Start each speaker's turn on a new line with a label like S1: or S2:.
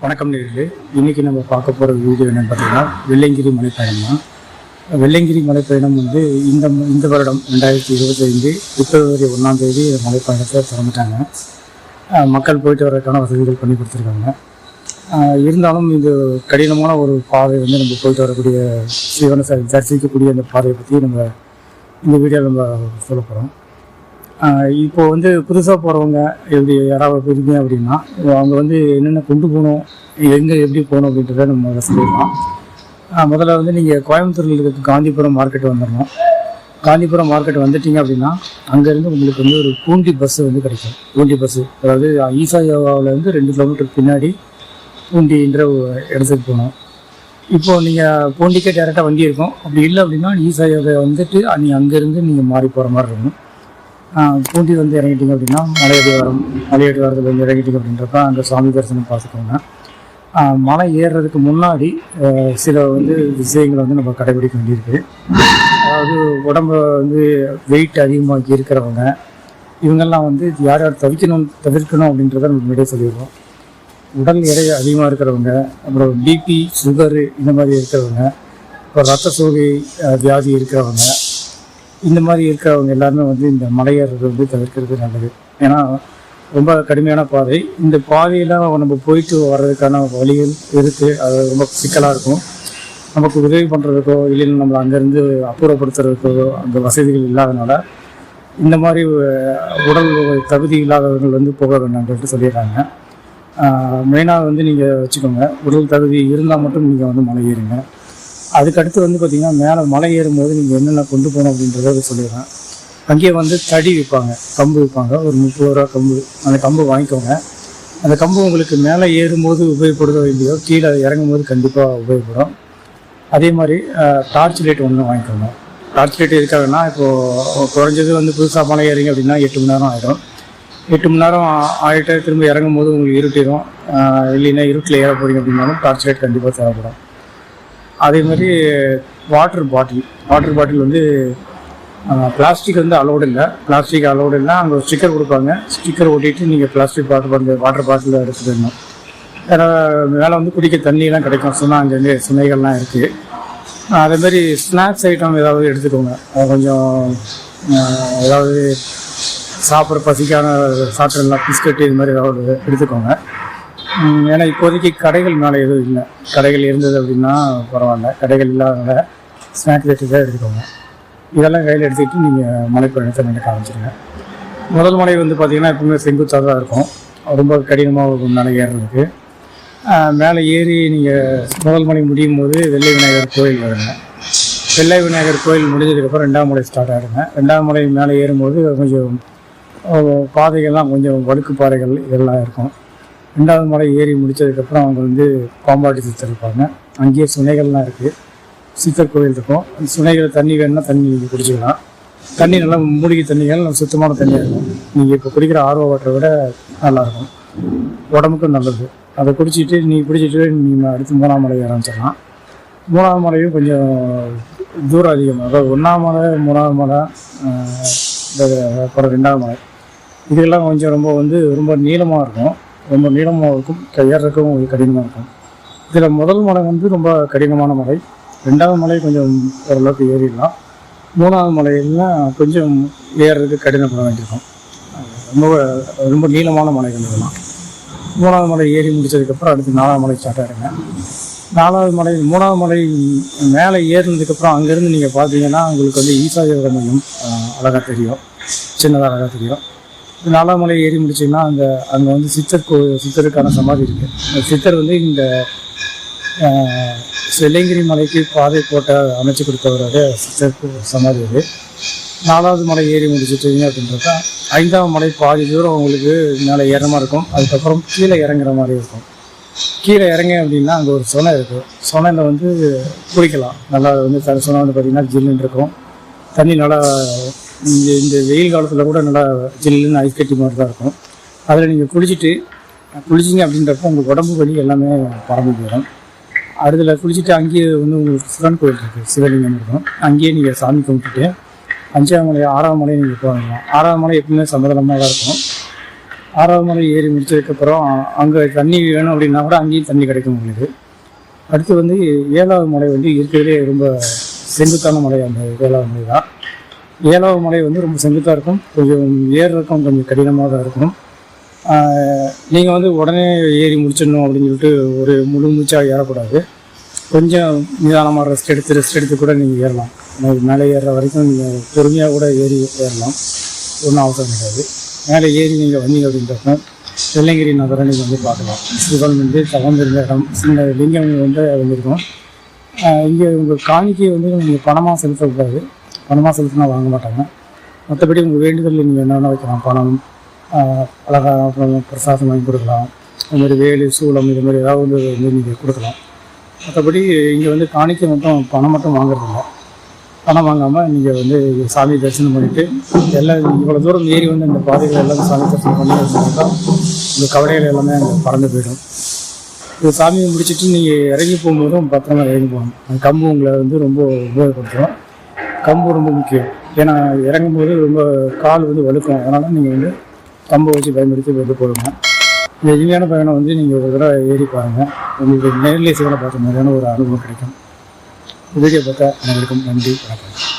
S1: வணக்கம் நேர்களே. இன்றைக்கி நம்ம பார்க்க போகிற வீடியோ என்னென்னு பார்த்தீங்கன்னா வெள்ளையங்கிரி மலைப்பயணம் தான் வெள்ளையங்கிரி மலைப்பயணம் வந்து இந்த இந்த வருடம் ரெண்டாயிரத்தி இருபத்தைந்து பிப்ரவரி ஒன்றாம் தேதி இந்த மலைப்பயணத்தை திறந்துட்டாங்க மக்கள் போயிட்டு வரதுக்கான வசதிகள் பண்ணி கொடுத்துருக்காங்க. இருந்தாலும் இது கடினமான ஒரு பாதை வந்து நம்ம போயிட்டு வரக்கூடிய சிவனை தரிசிக்கக்கூடிய அந்த பாதையை பற்றி நம்ம இந்த வீடியோ நம்ம சொல்ல போகிறோம் இப்போ வந்து புதுசாக போகிறவங்க எப்படி யாராவது இருக்கீங்க அப்படின்னா அவங்க வந்து என்னென்ன கொண்டு போகணும் எங்கே எப்படி போகணும் அப்படின்றத நம்ம சொல்லிடலாம். முதல்ல வந்து நீங்கள் கோயம்புத்தூரில் இருக்க காந்திபுரம் மார்க்கெட் வந்துடணும். காந்திபுரம் மார்க்கெட் வந்துட்டீங்க அப்படின்னா அங்கேருந்து உங்களுக்கு வந்து ஒரு பூண்டி பஸ்ஸு வந்து கிடைக்கும். பூண்டி பஸ்ஸு அதாவது ஈசா யோகாவிலேருந்து ரெண்டு கிலோமீட்டருக்கு பின்னாடி பூண்டின்ற ஒரு இடத்துக்கு போகணும். இப்போ நீங்கள் பூண்டிக்கே டேரெக்டாக வண்டி இருக்கும். அப்படி இல்லை அப்படின்னா ஈசா யோகா வந்துட்டு நீங்கள் அங்கேருந்து நீங்கள் மாறி போகிற மாதிரி இருக்கும். பூண்டி வந்து இறங்கிட்டீங்க அப்படின்னா மலையடிவாரம் மலையடிவாரத்தில் வந்து இறங்கிட்டீங்க அப்படின்றப்ப அங்கே சாமி தரிசனம் பார்த்துக்கோங்க. மலை ஏறுறதுக்கு முன்னாடி சில வந்து விஷயங்களை வந்து நம்ம கடைபிடிக்க வேண்டியிருக்கு. அதாவது உடம்ப வந்து வெயிட் அதிகமாக்கி இருக்கிறவங்க இவங்கெல்லாம் வந்து யார் யார் தவிக்கணும் தவிர்க்கணும் அப்படின்றத நம்ம முன்னாடியே சொல்லிடுவோம் உடல் எடை அதிகமாக இருக்கிறவங்க அப்புறம் பிபி சுகரு இந்த மாதிரி இருக்கிறவங்க அப்புறம் ரத்த சோகை வியாதி இருக்கிறவங்க இந்த மாதிரி இருக்கிறவங்க எல்லாருமே வந்து இந்த மலையேறது வந்து தவிர்க்கிறது நல்லது. ஏன்னா ரொம்ப கடுமையான பாதை. இந்த பாதையெல்லாம் நம்ம போயிட்டு வர்றதுக்கான வழிகள் இருக்குது அது ரொம்ப சிக்கலாக இருக்கும். நமக்கு உதவி பண்ணுறதுக்கோ இல்லைன்னா நம்மளை அங்கேருந்து அப்புறப்படுத்துறதுக்கோ அந்த வசதிகள் இல்லாதனால இந்த மாதிரி உடல் தகுதி இல்லாதவர்கள் வந்து போக வேண்டாம்னு சொல்லிடுறாங்க. மெயினாக வந்து நீங்கள் வச்சுக்கோங்க. உடல் தகுதி இருந்தால் மட்டும் நீங்கள் வந்து மலை ஏறுங்க அதுக்கடுத்து வந்து பார்த்திங்கன்னா மேலே மலை ஏறும்போது நீங்கள் என்னென்ன கொண்டு போகணும் அப்படின்றத சொல்லிடுறேன். அங்கேயே வந்து தடி விற்பாங்க கம்பு விற்பாங்க. ஒரு முப்பது ரூபா கம்பு அந்த கம்பு வாங்கிக்கோங்க. அந்த கம்பு உங்களுக்கு மேலே ஏறும்போது உபயோகப்படுதோ இல்லையோ கீழே இறங்கும் போது கண்டிப்பாக உபயோகப்படும். அதே மாதிரி டார்ச் லைட் ஒன்று வாங்கிக்கோங்க. டார்ச் லைட் இருக்காங்கன்னா இப்போது குறைஞ்சது வந்து புதுசாக மலை ஏறிங்க அப்படின்னா எட்டு மணி நேரம் ஆகிடும் எட்டு மணி நேரம் ஆகிட்டு திரும்ப இறங்கும் போது உங்களுக்கு இருட்டிடும். இல்லைன்னா இருட்டில் ஏற போகிறீங்க அப்படின்னாலும் டார்ச் லைட் கண்டிப்பாக தேவைப்படும். அதே மாதிரி வாட்டர் பாட்டில் வாட்டர் பாட்டில் வந்து பிளாஸ்டிக் வந்து அலோடு இல்லை. பிளாஸ்டிக் அலோடு இல்லை. அங்கே ஒரு ஸ்டிக்கர் கொடுப்பாங்க. ஸ்டிக்கர் ஒட்டிட்டு நீங்கள் plastic bottle bottle water bottle எடுத்துகிட்டு வரணும். ஏன்னா மேலே வந்து குடிக்க தண்ணியெல்லாம் கிடைக்கும். சும்மா அங்கங்கே சுமைகள்லாம் இருக்குது அதே மாதிரி ஸ்நாக்ஸ் ஐட்டம் ஏதாவது எடுத்துக்கோங்க. கொஞ்சம் ஏதாவது சாப்பிட்ற பசிக்கான சாப்பிட்றலாம் பிஸ்கட் இது மாதிரி ஏதாவது எடுத்துக்கோங்க. ஏன்னா இப்போதைக்கு கடைகள் மேலே எதுவும் இல்லை. கடைகள் இருந்தது அப்படின்னா பரவாயில்ல. கடைகள் இல்லாதனால ஸ்நாக்ஸ் ஐட்டம் தான் எடுத்துக்கோங்க. இதெல்லாம் கையில் எடுத்துக்கிட்டு நீங்கள் மலைப்பயணத்தை நீங்கள் காமிச்சிருங்க முதல் மலை வந்து பார்த்திங்கன்னா எப்பவுமே செங்குத்தாக தான் இருக்கும். ரொம்ப கடினமாக இருக்கும் மேலே ஏறுறதுக்கு. மேலே ஏறி நீங்கள் முதல் மலை முடியும் போது வெள்ளை விநாயகர் கோயில் வருங்க. வெள்ளை விநாயகர் கோயில் முடிஞ்சதுக்கப்புறம் ரெண்டாம் மலை ஸ்டார்ட் ஆகிடுங்க ரெண்டாம் மலை மேலே ஏறும்போது கொஞ்சம் பாதைகள்லாம் கொஞ்சம் வழுக்கு பாறைகள் இதெல்லாம் இருக்கும். ரெண்டாவது மலை ஏறி முடிச்சதுக்கப்புறம் அவங்க வந்து பாம்பாட்டி சித்தர் இருப்பாங்க அங்கேயே சுனைகள்லாம் இருக்குது சித்தர் கோயில் இருக்கும். அந்த சுனைகள் தண்ணி வேணும்னா தண்ணி நீங்கள் குடிச்சிக்கலாம். தண்ணி நல்லா மூலிகை தண்ணிகள் நல்லா சுத்தமான தண்ணியாக இருக்கும். நீங்கள் இப்போ குடிக்கிற ஆர்வ வாட்டரை விட நல்லாயிருக்கும் உடம்புக்கும் நல்லது. அதை குடிச்சிட்டு நீ குடிச்சிட்டு நீங்கள் அடுத்து மூணாம் மலை ஆரம்பிச்சிடலாம். மூணாவது மலையும் கொஞ்சம் தூரம் அதிகமாக அதாவது ஒன்றாம் மலை மூணாவது மலை அப்புறம் ரெண்டாவது மலை இதெல்லாம் கொஞ்சம் ரொம்ப வந்து ரொம்ப நீளமாக இருக்கும். ரொம்ப நீளமாக இருக்கும் ஏறுறதுக்கும் கொஞ்சம் கடினமாக இருக்கும். இதில் முதல் மலை வந்து ரொம்ப கடினமான மலை. ரெண்டாவது மலை கொஞ்சம் ஓரளவுக்கு ஏறிடலாம். மூணாவது மலையெல்லாம் கொஞ்சம் ஏறுறதுக்கு கடினப்பட வேண்டியிருக்கும். ரொம்ப ரொம்ப நீளமான மலைகள் இதெல்லாம். மூணாவது மலை ஏறி முடிச்சதுக்கப்புறம் அடுத்து நாலாவது மலை ஸ்டார்ட் ஆகிடுங்க நாலாவது மலை மூணாவது மலை மேலே ஏறினதுக்கப்புறம் அங்கேருந்து நீங்கள் பார்த்தீங்கன்னா உங்களுக்கு வந்து ஈசா மையம் அழகாக தெரியும். சின்னதாக அழகாக தெரியும். இது நாலாம் மலை ஏறி முடிச்சிங்கன்னா அந்த அங்கே வந்து சித்தர் கோ சித்தருக்கான சமாதி இருக்குது அந்த சித்தர் வந்து இந்த ஆஹ், மலைக்கு பாதை போட்ட அமைச்சு கொடுத்தவரோட சித்தருக்கு சமாதி அது நாலாவது மலை ஏறி முடிச்சிட்டீங்க அப்படின்றப்ப ஐந்தாவது மலை பாதி தூரம் உங்களுக்கு மேலே ஏறமாக இருக்கும். அதுக்கப்புறம் கீழே இறங்குற மாதிரி இருக்கும். கீழே இறங்க அப்படின்னா அங்கே ஒரு சொனை இருக்கும் சொனையில் வந்து குளிக்கலாம். நல்லா வந்து த- சொனை வந்து பார்த்திங்கன்னா ஜில்லுன்னு இருக்கும். தண்ணி நல்லா இந்த இந்த வெயில் காலத்தில் கூட நல்லா ஜில்லுன்னு ஐஸ் கட்டி மாதிரி தான் இருக்கும். அதில் நீங்கள் குளிச்சுட்டு குளிச்சிங்க அப்படின்றப்ப உங்கள் உடம்பு வலி எல்லாமே பறந்து போயிடும் அதில் குளிச்சுட்டு அங்கேயே வந்து உங்களுக்கு சிவன் கோயில் இருக்குது சிவலிங்கம் இருக்கும். அங்கேயே நீங்கள் சாமி கும்பிட்டுட்டு அஞ்சாம் மலை ஆறாம் மலை நீங்கள் போகலாம் ஆறாம் மலை எப்பவுமே சமதளமாக தான் இருக்கும். ஆறாவது மலை ஏறி முடிச்சதுக்கப்புறம் அங்கே தண்ணி வேணும் அப்படின்னா கூட அங்கேயும் தண்ணி கிடைக்கும் உங்களுக்கு. அடுத்து வந்து ஏழாவது மலை வந்து இருக்கிறதுலே ரொம்ப செங்குத்தான மலை அந்த ஏழாவது மலை தான். ஏழாவது மலை வந்து ரொம்ப செங்குத்தாக இருக்கும். கொஞ்சம் ஏறுறதுக்கும் கொஞ்சம் கடினமாக தான் இருக்கும் நீங்கள் வந்து உடனே ஏறி முடிச்சிடணும் அப்படின்னு சொல்லிட்டு ஒரு முழு மூச்சாக ஏறக்கூடாது. கொஞ்சம் நிதானமாக ரெஸ்ட் எடுத்து ரெஸ்ட் எடுத்து கூட நீங்கள் ஏறலாம். மேலே ஏறுற வரைக்கும் நீங்கள் பொறுமையாக கூட ஏறி ஏறலாம். ஒன்றும் அவசரம் கிடையாது. மேலே ஏறி நீங்கள் வந்தீங்க அப்படின்றப்ப வெள்ளங்கிரி நகரை நீங்கள் வந்து பார்க்கலாம். சிவன் வந்து தவந்திருந்த இடம். சின்ன லிங்கம் வந்து வந்துருக்கும். இங்கே உங்கள் காணிக்கை வந்து நீங்கள் பணமாக செலுத்தக்கூடாது. பணமாக செலுத்தினா வாங்க மாட்டாங்க. மற்றபடி உங்கள் வேண்டுதல் நீங்கள் என்னென்ன வைக்கலாம்? பணம் அழகாக அப்புறம் பிரசாதம் வாங்கி கொடுக்கலாம். அதுமாதிரி வேலு சூளம் இது மாதிரி ஏதாவது வந்து நீங்கள் கொடுக்கலாம். மற்றபடி இங்கே வந்து காணிக்கை மட்டும் பணம் மட்டும் வாங்குறதில்ல. பணம் வாங்காமல் நீங்கள் வந்து சாமி தரிசனம் பண்ணிவிட்டு எல்லாம் இவ்வளோ தூரம் ஏறி வந்து இந்த பாதைகள் எல்லாம் சாமி தரிசனம் பண்ணி வச்சுருந்தா இந்த கவலைகள் எல்லாமே அங்கே பறந்து போயிடும். இது சாமியை முடிச்சிட்டு நீங்கள் இறங்கி போகும்போதும் பத்திரமா இறங்கி போகணும். அந்த கம்பு உங்களை வந்து ரொம்ப உபயோகப்படுத்துவோம் கம்பு ரொம்ப முக்கியம். ஏன்னா இறங்கும்போது ரொம்ப கால் வந்து வலுக்கும் அதனால் நீங்கள் வந்து கம்பை வச்சு பயன்படுத்தி வந்து போடுங்க. இந்த எளிமையான பயணம் வந்து நீங்கள் ஒரு தடவை ஏறி பாருங்கள் உங்களுக்கு நேரில் சிவனை பார்த்த மாதிரியான ஒரு அனுபவம் கிடைக்கும். வீடியோ பார்த்தா அனைவருக்கும் நன்றி வணக்கம்.